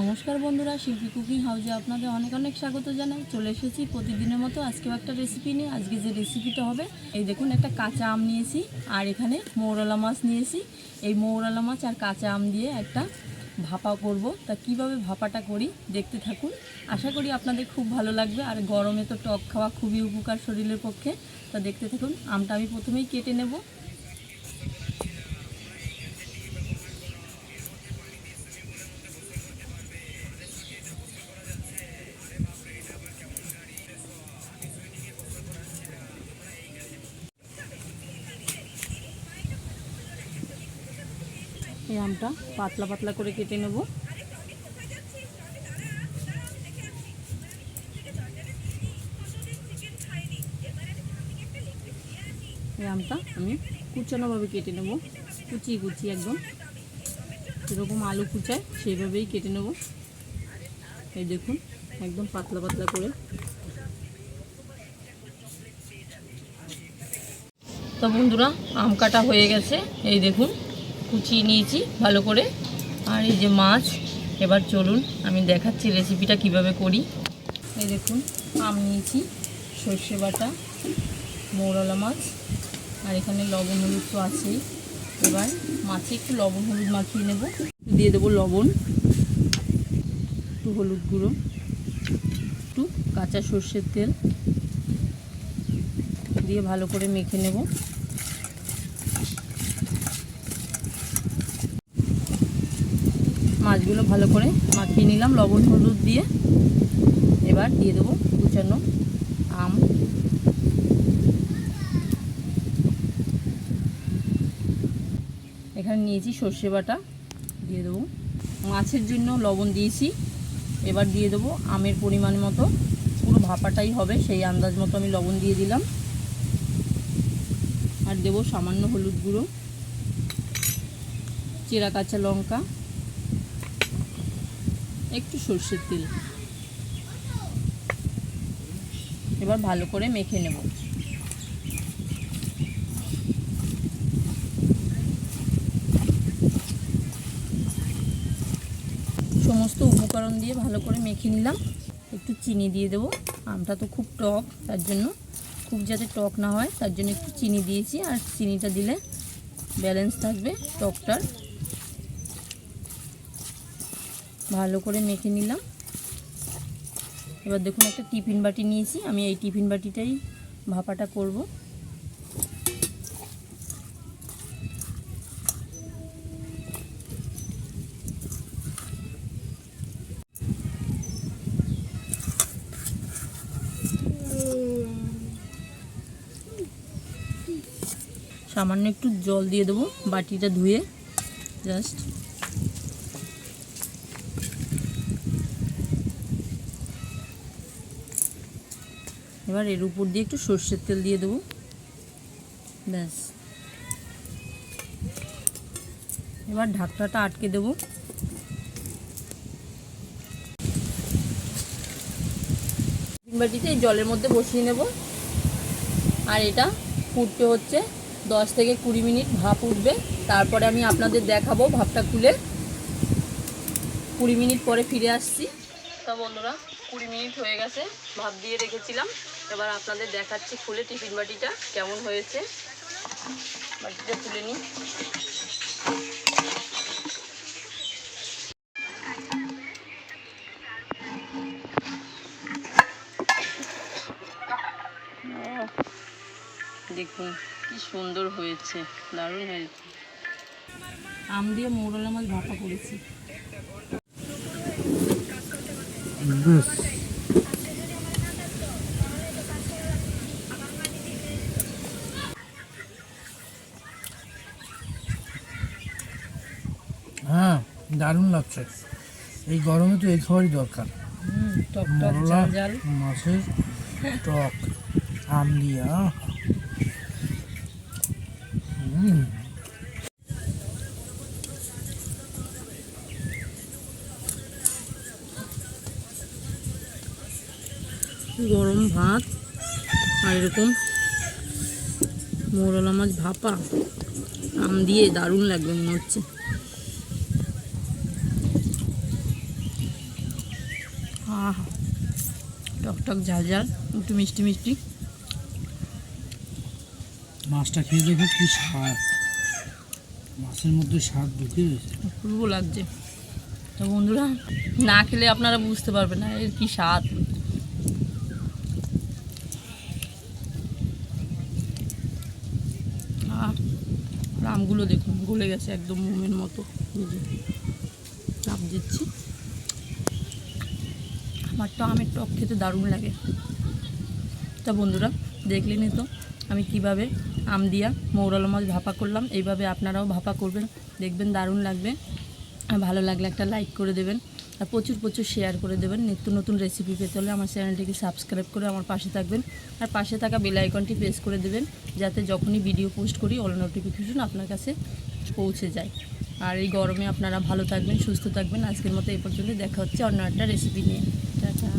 নমস্কার বন্ধুরা, শিল্পী কুকিং হাউজে আপনাদের অনেক অনেক স্বাগত জানাই। চলে এসেছি প্রতিদিনের মতো আজকেও একটা রেসিপি নিয়ে। আজকে যে রেসিপিটা হবে, এই দেখুন একটা কাঁচা আম নিয়েছি আর এখানে মৌরলা মাছ নিয়েছি। এই মৌরলা মাছ আর কাঁচা আম দিয়ে একটা ভাপা করব। তা কীভাবে ভাপাটা করি দেখতে থাকুন। আশা করি আপনাদের খুব ভালো লাগবে। আর গরমে তো টক খাওয়া খুবই উপকার শরীরের পক্ষে। তা দেখতে থাকুন, আমটা আমি প্রথমেই কেটে নেব। এই আমটা পাতলা পাতলা করে কেটে নেব। এই আমটা আমি কুচানোভাবে কেটে নেব। কুচিয়ে কুচিয়ে একদম। যেরকম আলু কুচায় সেইভাবেই কেটে নেব। এই দেখুন, একদম পাতলা পাতলা করে। তো বন্ধুরা, আম কাটা হয়ে গেছে। এই দেখুন কুচিয়ে নিয়েছি ভালো করে। আর এই যে মাছ, এবার চলুন আমি দেখাচ্ছি রেসিপিটা কীভাবে করি। এই দেখুন, আম নিয়েছি, সর্ষে বাটা, মৌরলা মাছ, আর এখানে লবণ হলুদ তো আছেই। এবার মাছে একটু লবণ হলুদ মাখিয়ে নেব। দিয়ে দেবো লবণ, একটু হলুদ গুঁড়ো, একটু কাঁচা সর্ষের তেল। দিয়ে ভালো করে মেখে নেব। মাছগুলো ভালো করে মাখিয়ে নিলাম, লবণ হলুদ দিয়ে। এবার দিয়ে দেবো কুচানো আম। এখানে নিয়েছি সর্ষে বাটা, দিয়ে দেবো। মাছের জন্য লবণ দিয়েছি, এবার দিয়ে দেবো আমের পরিমাণ মতো। পুরো ভাপাটাই হবে, সেই আন্দাজ মতো আমি লবণ দিয়ে দিলাম। আর দেবো সামান্য হলুদ গুঁড়ো, চেরা কাঁচা লঙ্কা। একটু সর্ষের তেল। এবার ভালো করে মেখে নেব। সমস্ত উপকরণ দিয়ে ভালো করে মেখে নিলাম। একটু চিনি দিয়ে দেবো। আমটা তো খুব টক, তার জন্য খুব যাতে টক না হয়, তার জন্য একটু চিনি দিয়েছি। আর চিনিটা দিলে ব্যালেন্স থাকবে টকটার। ভালো করে মেখে নিলাম। এবার দেখুন একটা টিফিন বাটি নিয়েছি। আমি এই টিফিন বাটিটাই ভাপাটা করব। সামান্য একটু জল দিয়ে দেবো বাটিটা ধুয়ে। জাস্ট। এবার এর উপর দিয়ে একটু সর্ষের তেল দিয়ে দেবো। ব্যাস। এবার ঢাকনাটা আটকে দেবো। বাটিতে এই জলের মধ্যে বসিয়ে নেব। আর এটা ফুটতে হচ্ছে দশ থেকে কুড়ি মিনিট ভাপ উঠবে। তারপরে আমি আপনাদের দেখাবো ভাপটা খুলে। কুড়ি মিনিট পরে ফিরে আসছি। তো বন্ধুরা? কুড়ি মিনিট হয়ে গেছে ভাপ দিয়ে রেখেছিলাম। এবার আপনাদের দেখাচ্ছি খুলে টিফিন বাটিটা কেমন হয়েছে। বাটিটা তুলে নিই। দেখুন, কি সুন্দর হয়েছে, দারুণ হয়েছে। আম দিয়ে মৌরলা মাছ ভাপা করেছি। বেশ হ্যাঁ দারুণ লাগছে। এই গরমে তো এই খাবারই দরকার। মরলা মাছের টক আম দিয়ে। হুম। গরম ভাত আর এরকম মোরলা মাছ ভাপা। আম দিয়ে দারুণ লাগবে মনে হচ্ছে। আহা টক টক ঝাল ঝাল একটু মিষ্টি মিষ্টি। মাছটা খেয়ে দেখো কি স্বাদ। মাছের মধ্যে স্বাদ ঢুকে গেছে। অপূর্ব লাগছে। তো বন্ধুরা না খেলে আপনারা বুঝতে পারবেন না এর কি স্বাদ আহ, আমগুলো দেখুন, গলে গেছে একদম মোমের মতো। চাপ দিচ্ছি। আমার তো আমের টক খেতে দারুণ লাগে। তা বন্ধুরা দেখলেনই তো, আমি কীভাবে আম দিয়া মৌরালো মাছ ভাপা করলাম। এইভাবে আপনারাও ভাপা করবেন, দেখবেন দারুণ লাগবে। ভালো লাগলে একটা লাইক করে দেবেন। প্রচুর প্রচুর শেয়ার করে দেবেন। নিত্য নতুন রেসিপি পেতে হলে আমার চ্যানেলটিকে সাবস্ক্রাইব করে আমার পাশে থাকবেন। আর পাশে থাকা বেল আইকনটি প্রেস করে দেবেন, যাতে যখনই ভিডিও পোস্ট করি অল নোটিফিকেশন আপনার কাছে পৌঁছে যায়। আর এই গরমে আপনারা ভালো থাকবেন, সুস্থ থাকবেন। আজকের মতো এই পর্যন্ত দেখা হচ্ছে অন্য একটা রেসিপি নিয়ে। টাটা।